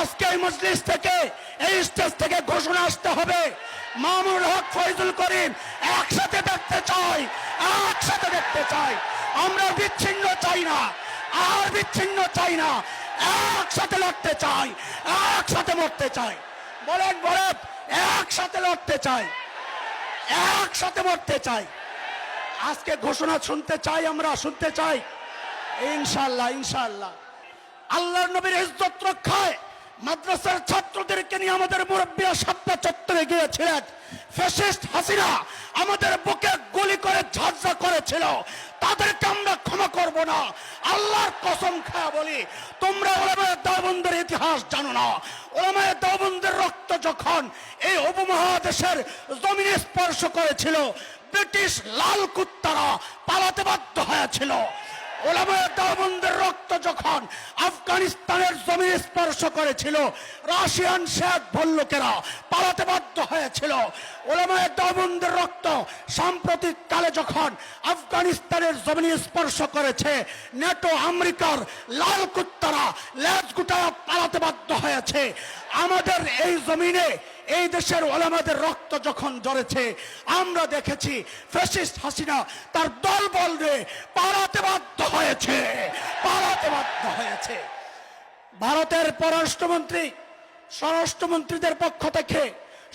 আজকে এই মজলিস থেকে, এই স্টেজ থেকে ঘোষণা আসতে হবে। মামুর হক ফয়জুল করিম একসাথে দেখতে চাই, একসাথে দেখতে চাই। আমরা বিচ্ছিন্ন চাই না, আর বিচ্ছিন্ন চাই না। একসাথে লড়তে চাই, একসাথে মরতে চাই। বলেন বলেন, একসাথে লড়তে চাই, একসাথে মরতে চাই। আজকে ঘোষণা শুনতে চাই আমরা, শুনতে চাই। ইনশাল্লাহ ইনশাল্লাহ। আল্লাহর নবীর ইজ্জত রক্ষায় মাদ্রাসার ছাত্রদেরকে নিয়ে আমাদের মুরব্বীরা সাতটা চত্বরে গিয়েছিলেন। ফ্যাসিস্ট হাসিনা আমাদের বুকে গুলি করে ঝাঁঝা করেছিল। তাদেরকে আমরা ক্ষমা করব না। আল্লাহর কসম খায়া বলি, তোমরা ওলামায় দাবন্দের ইতিহাস জানো না। ওলামায় দাবন্দের রক্ত যখন এই উপমহাদেশের জমিনে স্পর্শ করেছিল, ব্রিটিশ লাল কুত্তারা পালাতে বাধ্য হয়েছিল। ওলামায়ে দেওবন্দের রক্ত যখন আফগানিস্তানের জমি স্পর্শ করেছিল, রাশিয়ান শেখ ভল্লুকেরা পালাতে বাধ্য হয়েছিল। ওলামায়ে দেওবন্দের রক্ত সাম্প্রতিক কালে যখন আফগানিস্তানের জমিনে স্পর্শ করেছে, নেটো আমেরিকার লাল কুত্তারা লেজ গুটায়া পালাতে বাধ্য হয়েছে। আমাদের এই জমিনে এই দেশের ওলামাদের রক্ত যখন জড়েছে আমরা দেখেছি ফ্যাসিস্ট হাসিনা তার দল বলবে পালাতে বাধ্য হয়েছে পালাতে বাধ্য হয়েছে। ভারতের পররাষ্ট্রমন্ত্রী, স্বরাষ্ট্রমন্ত্রীদের পক্ষ থেকে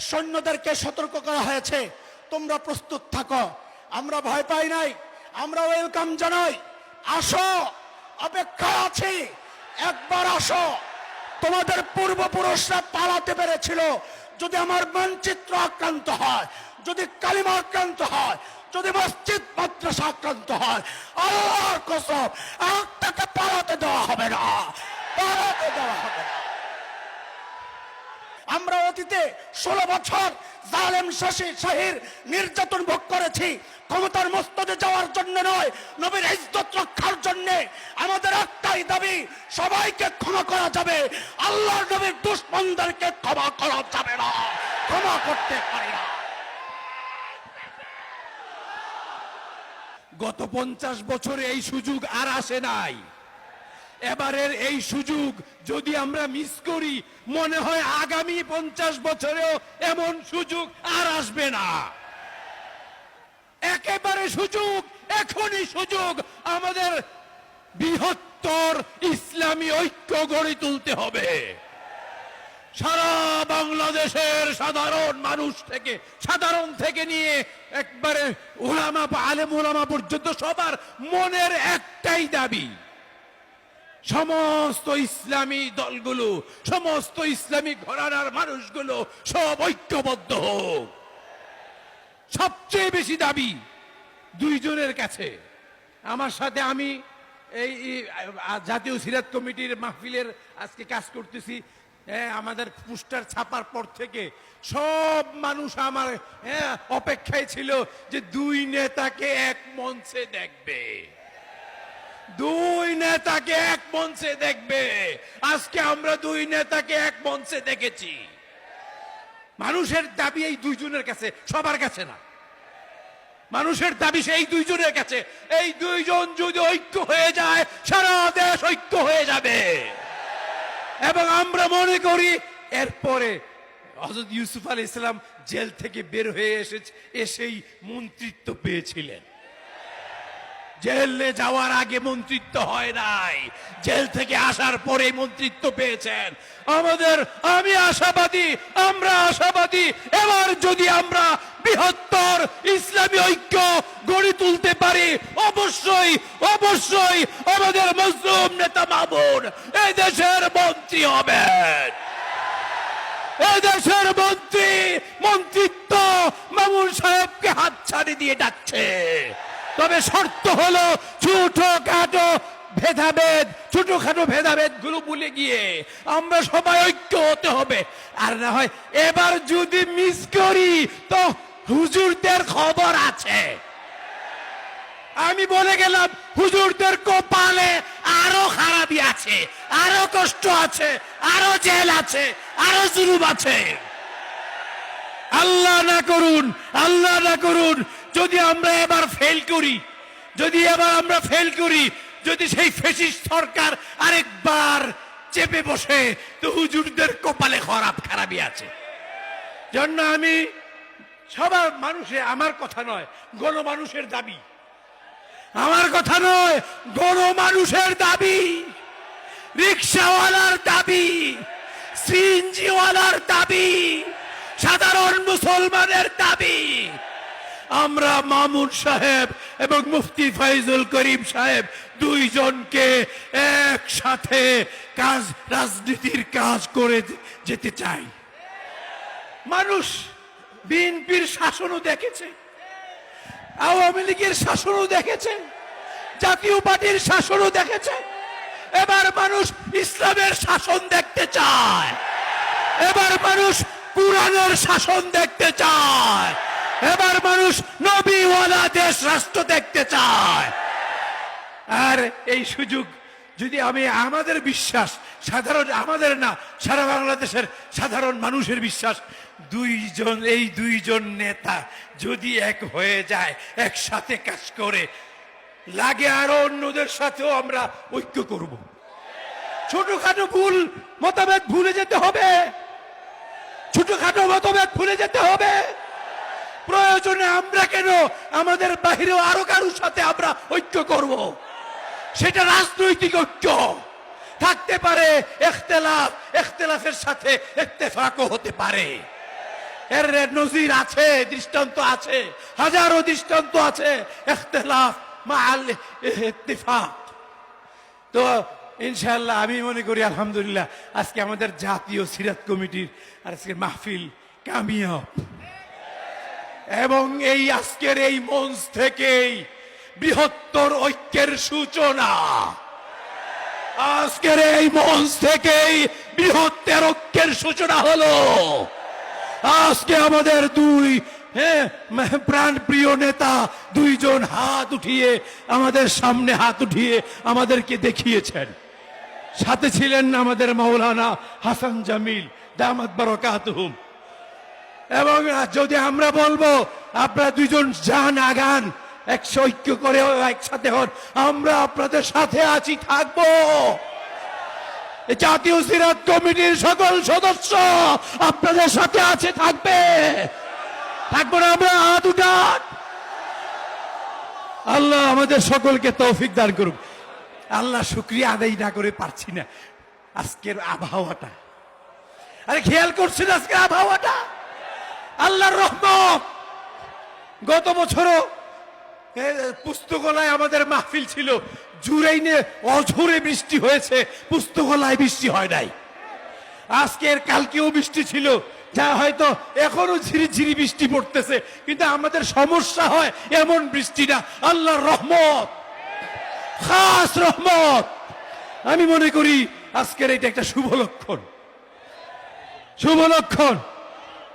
সৈন্যদেরকে সতর্ক করা হয়েছে, তোমরা প্রস্তুত থাকো, আমরা ভয় পাই নাই, আমরা ওয়েলকাম জানাই, আসো অপেক্ষা আছি, একবার আসো। তোমাদের পূর্বপুরুষরা পালাতে পেরেছিল যদি আমার মানচিত্র আক্রান্ত হয়, যদি কালিমা আক্রান্ত হয়, যদি মসজিদ, মাদ্রাসা আক্রান্ত হয়, আল্লাহর কসম, একটাকে পালাতে দেওয়া হবে না। পালাতে দেওয়া হবে না। আমরা অতীতে ষোলো বছর জালেম শশী শাহির নির্যাতন ভোগ করেছি। ক্ষমতার মস্তদে যাওয়ার জন্য নয়, নবীর ইজ্জত রক্ষার জন্য। আমাদের একটাই দাবি, সবাইকে ক্ষমা করা যাবে। আল্লাহর নবীর দুশ্মনদেরকে ক্ষমা করা যাবে না। ক্ষমা করতে পারি না। গত পঞ্চাশ বছরে এই সুযোগ আর আসে নাই। এবারের এই সুযোগ যদি আমরা মিস করি, মনে হয় আগামী পঞ্চাশ বছরেও এমন সুযোগ আর আসবে না। একেবারে সুযোগ, এখনই সুযোগ। আমাদের বৃহত্তর ইসলামী ঐক্য গড়ে তুলতে হবে। সারা বাংলাদেশের সাধারণ মানুষ থেকে, সাধারণ থেকে নিয়ে একবারে ওলামা আলেম ওলামা পর্যন্ত সবার মনের একটাই দাবি, সমস্ত ইসলামী দলগুলো, সমস্ত ইসলামী ঘরানার মানুষগুলো সব ঐক্যবদ্ধ হোক। সবচেয়ে বেশি দাবি দুইজনের কাছে। আমার সাথে আমি এই জাতীয় সিরাত কমিটির মাহফিলের আজকে কাজ করতেছি। হ্যাঁ, আমাদের পোস্টার ছাপার পর থেকে সব মানুষ আমার হ্যাঁ, অপেক্ষায় ছিল যে দুই নেতাকে এক মঞ্চে দেখবে। দুই নেতাকে এক মঞ্চে দেখবে। আজকে আমরা দুই নেতাকে এক মঞ্চে দেখেছি। মানুষের দাবি এই দুইজনের কাছে সবার কাছে না। মানুষের দাবি সেই দুইজনের কাছে। এই দুইজন যদি ঐক্য হয়ে যায়, সারা দেশ ঐক্য হয়ে যাবে। এবং আমরা মনে করি, এরপরে হজরত ইউসুফ আল ইসলাম জেল থেকে বের হয়ে এসেছে, এসেই মন্ত্রিত্ব পেয়েছিলেন। জেলে যাওয়ার আগে মন্ত্রিত্ব হয় নাই। জেল থেকে আসার পরে মন্ত্রিত্ব পেয়েছেন। আমাদের, আমি আশাবাদী, আমরা আশাবাদী, এবার যদি আমরা বৃহত্তর ইসলামী ঐক্য গড়ে তুলতে পারি, অবশ্যই অবশ্যই আমাদের মজলুম নেতা মামুন এই দেশের মন্ত্রী হবেন। এই দেশের মন্ত্রী মন্ত্রিত্ব মামুন সাহেবকে হাতছাড়ি দিয়ে ডাকছে। তবে শর্ত হলো ছোট খাটো ভেদাভেদ ছোটখাটো ভেদাভেদগুলো ভুলে গিয়ে আমরা সবাই ঐক্য হতে হবে। আর না হয় এবার যদি মিস করি, তো হুজুরদের খবর আছে। আমি বলে গেলাম, হুজুরদের কপালে আরও খারাপই আছে, আরও কষ্ট আছে, আরও জেল আছে, আরও জুলুম আছে। আল্লাহ না করুন, আল্লাহ না করুন যদি আমরা এবার ফেল করি, যদি এবার আমরা ফেল করি, যদি সেই ফেসিস্ট সরকার আরেকবার চেপে বসে, তো হুজুরদের কপালে খারাপ খারাপই আছে। জন্য আমি সবার মানুষে, আমার কথা নয়, গণমানুষের দাবি। আমার কথা নয়, গণমানুষের দাবি। রিক্সাওয়ালার দাবি, সিএনজিওয়ালার দাবি, সাধারণ মুসলমানের দাবি। আমরা মামুন সাহেব এবং মুফতি ফাইজুল করিম সাহেব দুইজনকে একসাথে কাজ, রাজনীতির কাজ করে যেতে চাই। মানুষ বিএনপির শাসনও দেখেছে, আওয়ামী লীগের শাসনও দেখেছে, জাতীয় পার্টির শাসনও দেখেছে। এবার মানুষ ইসলামের শাসন দেখতে চায়। এবার মানুষ কোরআনের শাসন দেখতে চায়। এবার মানুষ নবীওয়ালা দেশ রাষ্ট্র দেখতে চায়। আর এই সুযোগ যদি আমি আমাদের বিশ্বাস, সাধারণ আমাদের না, সারা বাংলাদেশের সাধারণ মানুষের বিশ্বাস, দুইজন, এই দুইজন নেতা যদি এক হয়ে যায়, একসাথে কাজ করে, লাগে আরও অন্যদের সাথেও আমরা ঐক্য করব। ছোটখাটো ভুল, মতভেদ ভুলে যেতে হবে। ছোটখাটো মতভেদ ভুলে যেতে হবে। প্রয়োজনে আমরা কেন? আমাদের বাহিরেও আরও কারোর সাথে আমরা ঐক্য করব? সেটা রাজনৈতিক ঐক্য। থাকতে পারে এখতেলাফ, এখতেলাফের সাথে ইত্তেফাকও হতে পারে। এর নজির আছে, দৃষ্টান্ত আছে, হাজারো দৃষ্টান্ত আছে, এখতেলাফ ইত্তেফাক। তো ইনশাআল্লাহ আমি মনে করি, আলহামদুলিল্লাহ, আজকে আমাদের জাতীয় সিরাত কমিটির আজকে মাহফিল কামিয়াব। এবং এই আজকের এই মঞ্চ থেকেই বৃহত্তর ঐক্যের সূচনা। আজকের এই মঞ্চ থেকেই বৃহত্তর ঐক্যের সূচনা হলো। আজকে আমাদের দুই হ্যাঁ প্রাণ প্রিয় নেতা দুইজন হাত উঠিয়ে আমাদের সামনে হাত উঠিয়ে আমাদেরকে দেখিয়েছেন। সাথে ছিলেন আমাদের মৌলানা হাসান জামিল, দামাত বারকাতুহুম। এবং যদি আমরা বলব, আপনারা দুজন যান, আগান একশো ঐক্য করে একসাথে হন, আমরা আপনাদের সাথে আছি, থাকব। জাতীয় সিরাত কমিটির সকল সদস্য আপনাদের সাথে আছে, থাকবে। থাকব না আমরা, হাত উঠান। আল্লাহ আমাদের সকলকে তৌফিক দান করুক। আল্লাহ শুক্রিয়া আদায় না করে পারছি না। আজকের আবহাওয়াটা। আরে খেয়াল করছেন আজকের আবহাওয়াটা? আল্লাহর রহমত। গত বছরও পুস্তকলায় আমাদের মাহফিল ছিল। জুরাইনে অঝরে বৃষ্টি হয়েছে। পুস্তকলায় বৃষ্টি হয় নাই। আজকের কালকেও বৃষ্টি ছিল। যা হয়তো এখনও ঝিরি ঝিরি বৃষ্টি পড়তেছে। কিন্তু আমাদের সমস্যা হয় এমন বৃষ্টি না আল্লাহর রহমত। খাস রহমত। আমি মনে করি আজকের এটা একটা শুভ লক্ষণ। শুভ লক্ষণ।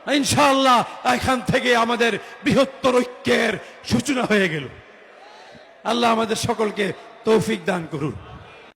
ইনশাআল্লাহ এখান থেকে আমাদের বৃহত্তর ঐক্যের সূচনা হয়ে গেল। আল্লাহ আমাদের সকলকে তৌফিক দান করুন।